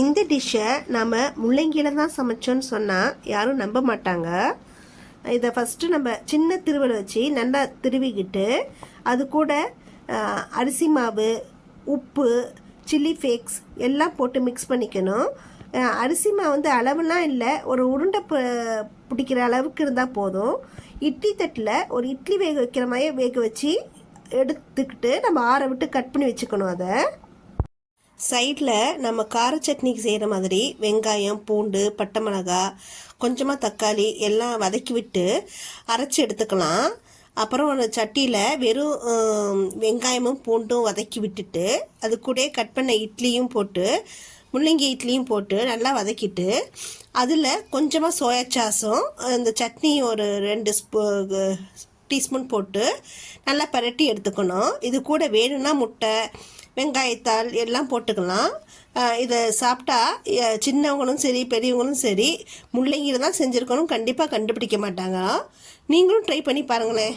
இந்த டிஷ்ஷை நம்ம முள்ளங்கியில் தான் சமைச்சோன்னு சொன்னால் யாரும் நம்ப மாட்டாங்க. இதை ஃபஸ்ட்டு நம்ம சின்ன திருவலை வச்சு நல்லா திருவிக்கிட்டு அது கூட அரிசி மாவு உப்பு சில்லி ஃபேக்ஸ் எல்லாம் போட்டு மிக்ஸ் பண்ணிக்கணும். அரிசி மாவு வந்து அளவுலாம் இல்லை ஒரு உருண்டை பிடிக்கிற அளவுக்கு இருந்தால் போதும். இட்லி தட்டில் ஒரு இட்லி வேக வைக்கிற மாதிரி வேக வச்சு எடுத்துக்கிட்டு நம்ம ஆற விட்டு கட் பண்ணி வச்சுக்கணும் அதை. சைடில் நம்ம கார சட்னிக்கு செய்கிற மாதிரி வெங்காயம் பூண்டு பட்டை மிளகாய் கொஞ்சமாக தக்காளி எல்லாம் வதக்கி விட்டு அரைச்சி எடுத்துக்கலாம். அப்புறம் ஒரு சட்டியில் வெறும் வெங்காயமும் பூண்டும் வதக்கி விட்டுட்டு அது கூட கட் பண்ண இட்லியும் போட்டு முள்ளங்கி இட்லியும் போட்டு நல்லா வதக்கிட்டு அதில் கொஞ்சமாக சோயா சாஸும் இந்த சட்னி ஒரு ரெண்டு ஸ்பூ டீஸ்பூன் போட்டு நல்லா பரட்டி எடுத்துக்கணும். இது கூட வேணும்னா முட்டை வெங்காயத்தாள் எல்லாம் போட்டுக்கலாம். இதை சாப்பிட்டா சின்னவங்களும் சரி பெரியவங்களும் சரி முள்ளங்கியில் தான் செஞ்சுருக்கணும். கண்டிப்பாக கண்டுபிடிக்க மாட்டாங்க. நீங்களும் ட்ரை பண்ணி பாருங்களேன்.